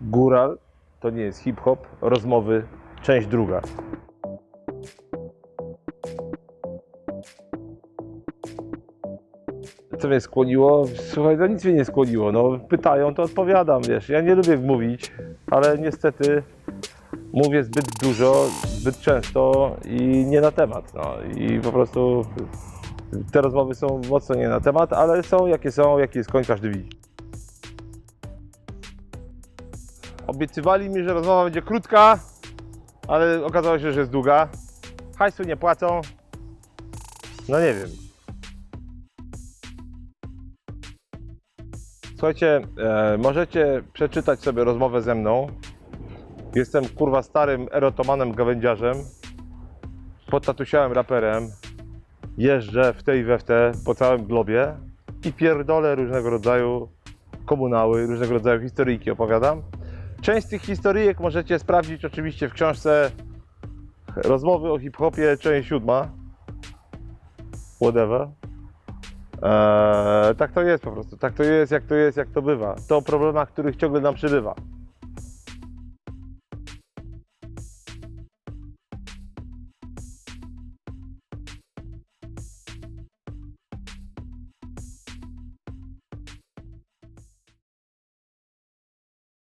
Góral to nie jest hip-hop, rozmowy, część druga. Co mnie skłoniło? Słuchaj, no nic mnie nie skłoniło. No, pytają, to odpowiadam, wiesz. Ja nie lubię mówić, ale niestety mówię zbyt dużo, zbyt często i nie na temat. No. I po prostu te rozmowy są mocno nie na temat, ale są jakie są, jaki jest koń, każdy widzi. Obiecywali mi, że rozmowa będzie krótka, ale okazało się, że jest długa. Hajsu nie płacą. No nie wiem. Słuchajcie, e, możecie przeczytać sobie rozmowę ze mną. Jestem kurwa starym erotomanem gawędziarzem. Potatusiałem raperem. Jeżdżę w tej i we w te po całym globie i pierdolę różnego rodzaju komunały, różnego rodzaju historyjki opowiadam. Część z tych historyjek możecie sprawdzić oczywiście w książce Rozmowy o hip-hopie, część siódma. Whatever. Eee, tak to jest po prostu. Tak to jest, jak to jest, jak to bywa. To o problemach, których ciągle nam przybywa.